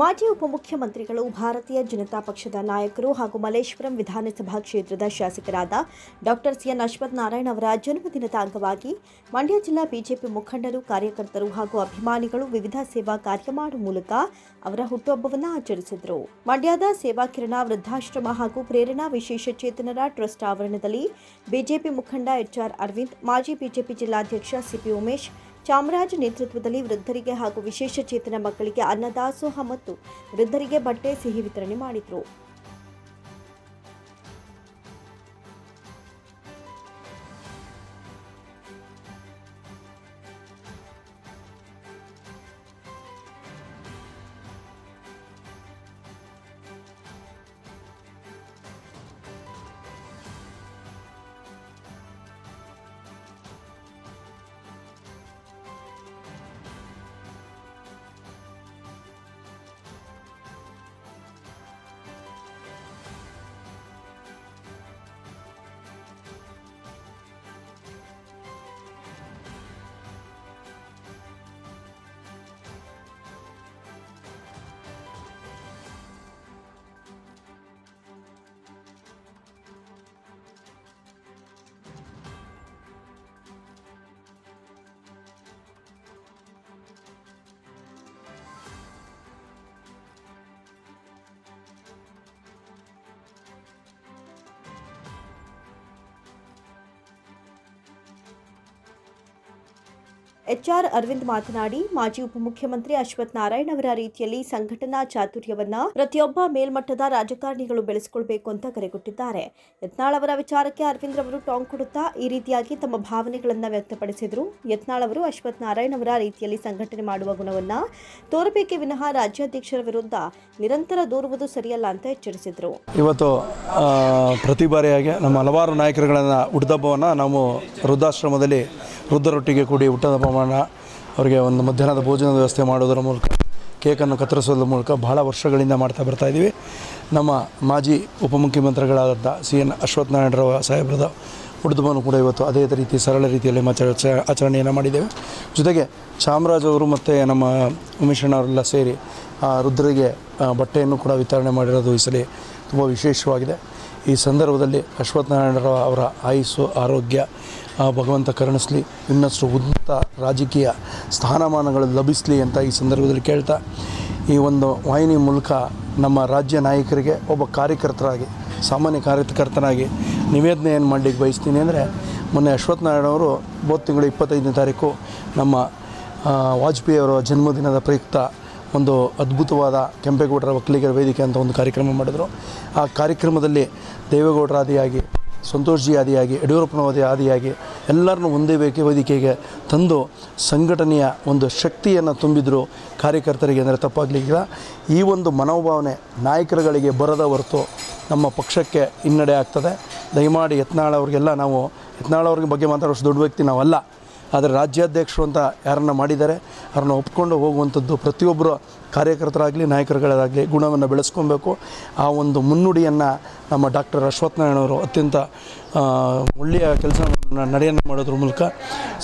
ಮಾಜಿ ಉಪಮುಖ್ಯಮಂತ್ರಿಗಳು, ಭಾರತೀಯ ಜನತಾ ಪಕ್ಷದ ನಾಯಕರು ಹಾಗೂ ಮಲ್ಲೇಶ್ವರಂ ವಿಧಾನಸಭಾ ಕ್ಷೇತ್ರದ ಶಾಸಕರಾದ ಡಾಕ್ಟರ್ ಸಿಎನ್ ಅಶ್ವಥ್ ನಾರಾಯಣ್ ಅವರ ಜನ್ಮದಿನದ ಅಂಗವಾಗಿ ಮಂಡ್ಯ ಜಿಲ್ಲಾ ಬಿಜೆಪಿ ಮುಖಂಡರು, ಕಾರ್ಯಕರ್ತರು ಹಾಗೂ ಅಭಿಮಾನಿಗಳು ವಿವಿಧ ಸೇವಾ ಕಾರ್ಯ ಮಾಡುವ ಮೂಲಕ ಅವರ ಹುಟ್ಟುಹಬ್ಬವನ್ನು ಆಚರಿಸಿದರು. ಮಂಡ್ಯದ ಸೇವಾ ಕಿರಣ, ವೃದ್ಧಾಶ್ರಮ ಹಾಗೂ ಪ್ರೇರಣಾ ವಿಶೇಷ ಚೇತನರ ಟ್ರಸ್ಟ್ ಆವರಣದಲ್ಲಿ ಬಿಜೆಪಿ ಮುಖಂಡ ಎಚ್ಆರ್ ಅರವಿಂದ್, ಮಾಜಿ ಬಿಜೆಪಿ ಜಿಲ್ಲಾಧ್ಯಕ್ಷ ಸಿಪಿ ಉಮೇಶ್ ಚಾಮರಾಜ್ ನೇತೃತ್ವದಲ್ಲಿ ವೃದ್ಧರಿಗೆ ಹಾಗೂ ವಿಶೇಷ ಚೇತನ ಮಕ್ಕಳಿಗೆ ಅನ್ನದಾಸೋಹ ಮತ್ತು ವೃದ್ಧರಿಗೆ ಬಟ್ಟೆ ಸಿಹಿ ವಿತರಣೆ ಮಾಡಿದರು. ಎಚ್ಆರ್ ಅರವಿಂದ್ ಮಾತನಾಡಿ, ಮಾಜಿ ಉಪಮುಖ್ಯಮಂತ್ರಿ ಅಶ್ವಥ್ ನಾರಾಯಣ್ ಅವರ ರೀತಿಯಲ್ಲಿ ಸಂಘಟನಾ ಚಾತುರ್ಯವನ್ನ ಪ್ರತಿಯೊಬ್ಬ ಮೇಲ್ಮಟ್ಟದ ರಾಜಕಾರಣಿಗಳು ಬೆಳೆಸಿಕೊಳ್ಬೇಕು ಅಂತ ಕರೆಕೊಟ್ಟಿದ್ದಾರೆ. ಯತ್ನಾಳ್ ಅವರ ವಿಚಾರಕ್ಕೆ ಅರವಿಂದ್ ಅವರು ಟಾಂಗ್ ಕೊಡುತ್ತಾ ಈ ರೀತಿಯಾಗಿ ತಮ್ಮ ಭಾವನೆಗಳನ್ನ ವ್ಯಕ್ತಪಡಿಸಿದರು. ಯತ್ನಾಳ್ ಅವರು ಅಶ್ವಥ್ ನಾರಾಯಣ್ ಅವರ ರೀತಿಯಲ್ಲಿ ಸಂಘಟನೆ ಮಾಡುವ ಗುಣವನ್ನ ತೋರಬೇಕೆ ವಿನಃ ರಾಜ್ಯಾಧ್ಯಕ್ಷರ ವಿರುದ್ಧ ನಿರಂತರ ದೂರುವುದು ಸರಿಯಲ್ಲ ಅಂತ ಎಚ್ಚರಿಸಿದರು. ಇವತ್ತು ಪ್ರತಿ ಬಾರಿಯಾಗಿ ನಮ್ಮ ಹಲವಾರು ನಾಯಕರುಗಳನ್ನು ಹುಟ್ಟದಬ್ಬವನ್ನು ನಾವು ವೃದ್ಧಾಶ್ರಮದಲ್ಲಿ ವೃದ್ಧರೊಟ್ಟಿಗೆ ಕೂಡಿ ಊಟದ ಪ್ರಮಾಣ, ಅವರಿಗೆ ಒಂದು ಮಧ್ಯಾಹ್ನದ ಭೋಜನದ ವ್ಯವಸ್ಥೆ ಮಾಡೋದರ ಮೂಲಕ, ಕೇಕನ್ನು ಕತ್ತರಿಸೋದ್ರ ಮೂಲಕ ಬಹಳ ವರ್ಷಗಳಿಂದ ಮಾಡ್ತಾ ಬರ್ತಾ ಇದ್ದೀವಿ. ನಮ್ಮ ಮಾಜಿ ಉಪಮುಖ್ಯಮಂತ್ರಿಗಳಾದ ಸಿ ಎನ್ ಅಶ್ವಥ್ ನಾರಾಯಣರಾವ್ ಸಾಹೇಬ್ರದ ಹುಟ್ಟದಬ್ಬವನ್ನು ಕೂಡ ಇವತ್ತು ಅದೇ ರೀತಿ ಸರಳ ರೀತಿಯಲ್ಲಿ ಆಚರ ಆಚರಣೆಯನ್ನು ಮಾಡಿದ್ದೇವೆ. ಜೊತೆಗೆ ಚಾಮರಾಜ್ ಅವರು ಮತ್ತು ನಮ್ಮ ಉಮೇಶ್ ಅಣ್ಣವರೆಲ್ಲ ಸೇರಿ, ಆ ರುದ್ರಿಗೆ ಬಟ್ಟೆಯನ್ನು ಕೂಡ ವಿತರಣೆ ಮಾಡಿರೋದು ಈ ಸಲ ತುಂಬ ವಿಶೇಷವಾಗಿದೆ. ಈ ಸಂದರ್ಭದಲ್ಲಿ ಅಶ್ವತ್ಥನಾರಾಯಣರಾವ್ ಅವರ ಆಯುಸ್ಸು, ಆರೋಗ್ಯ ಭಗವಂತ ಕರುಣಿಸಲಿ, ಇನ್ನಷ್ಟು ಉನ್ನತ ರಾಜಕೀಯ ಸ್ಥಾನಮಾನಗಳು ಲಭಿಸಲಿ ಅಂತ ಈ ಸಂದರ್ಭದಲ್ಲಿ ಕೇಳ್ತಾ, ಈ ಒಂದು ವಾಹಿನಿ ಮೂಲಕ ನಮ್ಮ ರಾಜ್ಯ ನಾಯಕರಿಗೆ ಒಬ್ಬ ಕಾರ್ಯಕರ್ತರಾಗಿ, ಸಾಮಾನ್ಯ ಕಾರ್ಯಕರ್ತನಾಗಿ ನಿವೇದನೆ ಏನು ಮಾಡಲಿಕ್ಕೆ ಬಯಸ್ತೀನಿ ಅಂದರೆ, ಮೊನ್ನೆ ಅಶ್ವತ್ಥನಾರಾಯಣ ಅವರು ಮೂವತ್ತು ತಿಂಗಳು ಇಪ್ಪತ್ತೈದನೇ ತಾರೀಕು ನಮ್ಮ ವಾಜಪೇಯಿ ಅವರ ಜನ್ಮದಿನದ ಪ್ರಯುಕ್ತ ಒಂದು ಅದ್ಭುತವಾದ ಕೆಂಪೇಗೌಡರ ಒಕ್ಕಲಿಗರ ವೇದಿಕೆ ಅಂತ ಒಂದು ಕಾರ್ಯಕ್ರಮ ಮಾಡಿದರು. ಆ ಕಾರ್ಯಕ್ರಮದಲ್ಲಿ ದೇವೇಗೌಡರ ಆದಿಯಾಗಿ, ಸಂತೋಷ್ ಆದಿಯಾಗಿ, ಯಡಿಯೂರಪ್ಪನವರ ಆದಿಯಾಗಿ ಎಲ್ಲರನ್ನೂ ಒಂದೇ ವೇಕೆ ವೇದಿಕೆಗೆ ತಂದು ಸಂಘಟನೆಯ ಒಂದು ಶಕ್ತಿಯನ್ನು ತುಂಬಿದ್ರು ಕಾರ್ಯಕರ್ತರಿಗೆ. ಅಂದರೆ ತಪ್ಪಾಗಲಿಕ್ಕಿಲ್ಲ ಈ ಒಂದು ಮನೋಭಾವನೆ ನಾಯಕರುಗಳಿಗೆ ಬರದ ಹೊರತು ನಮ್ಮ ಪಕ್ಷಕ್ಕೆ ಹಿನ್ನಡೆ ಆಗ್ತದೆ. ದಯಮಾಡಿ ಯತ್ನಾಳ್ ಅವರಿಗೆಲ್ಲ ನಾವು, ಯತ್ನಾಳ್ ಅವ್ರಿಗೆ ಬಗ್ಗೆ ಮಾತಾಡೋಷ್ಟು ದೊಡ್ಡ ವ್ಯಕ್ತಿ ನಾವಲ್ಲ. ಆದರೆ ರಾಜ್ಯಾಧ್ಯಕ್ಷರು ಅಂತ ಯಾರನ್ನು ಮಾಡಿದ್ದಾರೆ, ಅವ್ರನ್ನ ಒಪ್ಕೊಂಡು ಹೋಗುವಂಥದ್ದು ಪ್ರತಿಯೊಬ್ಬರು ಕಾರ್ಯಕರ್ತರಾಗಲಿ, ನಾಯಕರುಗಳಾಗಲಿ ಗುಣವನ್ನು ಬೆಳೆಸ್ಕೊಬೇಕು. ಆ ಒಂದು ಮುನ್ನುಡಿಯನ್ನು ನಮ್ಮ ಡಾಕ್ಟರ್ ಅಶ್ವತ್ಥ ನಾರಾಯಣ ಅವರು ಅತ್ಯಂತ ಒಳ್ಳೆಯ ಕೆಲಸ ನಡೆಯನ್ನು ಮಾಡೋದ್ರ ಮೂಲಕ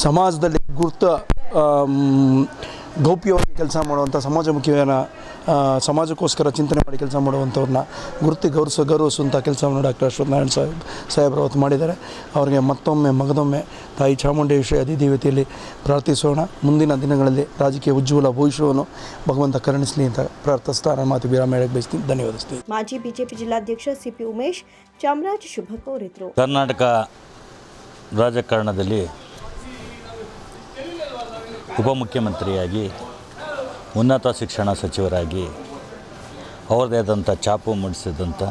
ಸಮಾಜದಲ್ಲಿ ಗುರುತ ಗೌಪ್ಯವಾಗಿ ಕೆಲಸ ಮಾಡುವಂಥ ಸಮಾಜಮುಖಿಯನ್ನು ಸಮಾಜಕ್ಕೋಸ್ಕರ ಚಿಂತನೆ ಮಾಡಿ ಕೆಲಸ ಮಾಡುವಂಥವ್ರನ್ನ ಗುರುತಿ ಗೌರವಿಸ ಗೌರವಿಸುವಂಥ ಕೆಲಸವನ್ನು ಡಾಕ್ಟರ್ ಅಶ್ವತ್ಥನಾರಾಯಣ ಸಾಹೇಬ್ ಸಾಹೇಬ್ರು ಅವತ್ತು ಮಾಡಿದ್ದಾರೆ. ಅವರಿಗೆ ಮತ್ತೊಮ್ಮೆ ಮಗದೊಮ್ಮೆ ತಾಯಿ ಚಾಮುಂಡೇಶ್ವರಿ ಅಧಿದೇವತೆಯಲ್ಲಿ ಪ್ರಾರ್ಥಿಸೋಣ. ಮುಂದಿನ ದಿನಗಳಲ್ಲಿ ರಾಜಕೀಯ ಉಜ್ವಲ ಭವಿಷ್ಯವನ್ನು ಭಗವಂತ ಕರುಣಿಸಲಿ ಅಂತ ಪ್ರಾರ್ಥಿಸ್ತಾ ನನ್ನ ಮಾತು ವಿರಾಮ ಹೇಳಕ್ಕೆ ಬಯಸ್ತೀನಿ. ಧನ್ಯವಾದಿಸ್ತೀನಿ ಮಾಜಿ ಬಿಜೆಪಿ ಜಿಲ್ಲಾಧ್ಯಕ್ಷ ಸಿಪಿ ಉಮೇಶ್ ಚಾಮರಾಜ್ ಶುಭ ಕೋರಿದ್ರು ಕರ್ನಾಟಕ ರಾಜಕಾರಣದಲ್ಲಿ ಉಪಮುಖ್ಯಮಂತ್ರಿಯಾಗಿ ಉನ್ನತ ಶಿಕ್ಷಣ ಸಚಿವರಾಗಿ ಅವರದೇ ಆದಂಥ ಛಾಪು ಮೂಡಿಸಿದಂಥ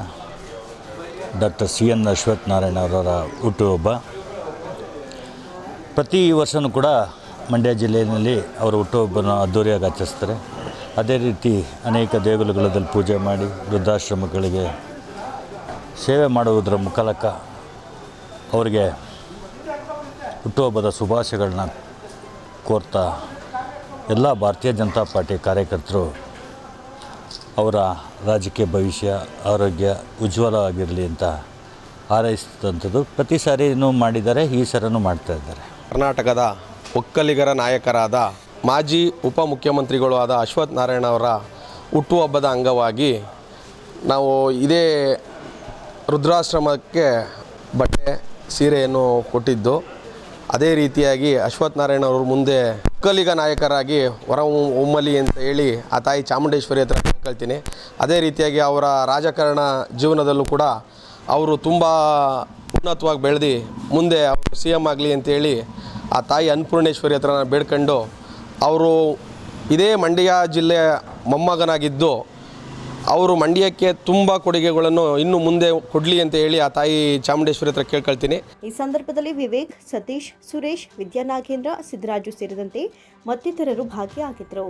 doctor C N Ashwath Narayana ಅವರ ಹುಟ್ಟುಹಬ್ಬ. ಪ್ರತಿ ವರ್ಷವೂ ಕೂಡ ಮಂಡ್ಯ ಜಿಲ್ಲೆಯಲ್ಲಿ ಅವರ ಹುಟ್ಟುಹಬ್ಬನ ಅದ್ದೂರಿಯಾಗಿ ಆಚರಿಸ್ತಾರೆ. ಅದೇ ರೀತಿ ಅನೇಕ ದೇಗುಲಗಳಲ್ಲಿ ಪೂಜೆ ಮಾಡಿ ವೃದ್ಧಾಶ್ರಮಗಳಿಗೆ ಸೇವೆ ಮಾಡುವುದರ ಮುಖಾಲಕ ಅವರಿಗೆ ಹುಟ್ಟುಹಬ್ಬದ ಶುಭಾಶಯಗಳನ್ನ ಕೋರ್ತಾ ಎಲ್ಲ ಭಾರತೀಯ ಜನತಾ ಪಾರ್ಟಿ ಕಾರ್ಯಕರ್ತರು ಅವರ ರಾಜಕೀಯ ಭವಿಷ್ಯ, ಆರೋಗ್ಯ ಉಜ್ವಲವಾಗಿರಲಿ ಅಂತ ಹಾರೈಸಿದಂಥದ್ದು. ಪ್ರತಿ ಸಾರಿನೂ ಮಾಡಿದ್ದಾರೆ, ಈ ಸರನೂ ಮಾಡ್ತಾ ಇದ್ದಾರೆ. ಕರ್ನಾಟಕದ ಒಕ್ಕಲಿಗರ ನಾಯಕರಾದ ಮಾಜಿ ಉಪಮುಖ್ಯಮಂತ್ರಿಗಳು ಆದ ಅಶ್ವಥ್ ನಾರಾಯಣ ಅವರ ಹುಟ್ಟುಹಬ್ಬದ ಅಂಗವಾಗಿ ನಾವು ಇದೇ ರುದ್ರಾಶ್ರಮಕ್ಕೆ ಬಟ್ಟೆ, ಸೀರೆಯನ್ನು ಕೊಟ್ಟಿದ್ದು. ಅದೇ ರೀತಿಯಾಗಿ ಅಶ್ವಥ್ ನಾರಾಯಣ ಅವರು ಮುಂದೆ ಒಕ್ಕಲಿಗ ನಾಯಕರಾಗಿ ಹೊರ ಹೊಮ್ಮಲಿ ಅಂತ ಹೇಳಿ ಆ ತಾಯಿ ಚಾಮುಂಡೇಶ್ವರಿ ಹತ್ರ ಕೇಳ್ಕೊಳ್ತೀನಿ ಅದೇ ರೀತಿಯಾಗಿ ಅವರ ರಾಜಕಾರಣ ಜೀವನದಲ್ಲೂ ಕೂಡ ಅವರು ತುಂಬ ಉನ್ನತವಾಗಿ ಬೆಳೆದು ಮುಂದೆ ಅವರು ಸಿ ಎಂ ಆಗಲಿ ಅಂತೇಳಿ ಆ ತಾಯಿ ಅನ್ನಪೂರ್ಣೇಶ್ವರಿ ಹತ್ರ ಬೇಡ್ಕೊಂಡು ಅವರು ಇದೇ ಮಂಡ್ಯ ಜಿಲ್ಲೆಯ ಮೊಮ್ಮಗನಾಗಿದ್ದು ಅವರು ಮಂಡ್ಯಕ್ಕೆ ತುಂಬ ಕೊಡುಗೆಗಳನ್ನು ಇನ್ನು ಮುಂದೆ ಕೊಡಲಿ ಅಂತ ಹೇಳಿ ಆ ತಾಯಿ ಚಾಮುಂಡೇಶ್ವರಿ ಹತ್ರ ಕೇಳ್ಕೊಳ್ತೀನಿ. ಈ ಸಂದರ್ಭದಲ್ಲಿ ವಿವೇಕ್, ಸತೀಶ್, ಸುರೇಶ್, ವಿದ್ಯಾನಾಗೇಂದ್ರ ಸಿದ್ದರಾಜು ಸೇರಿದಂತೆ ಮತ್ತಿತರರು ಭಾಗಿಯಾಗಿದ್ದರು.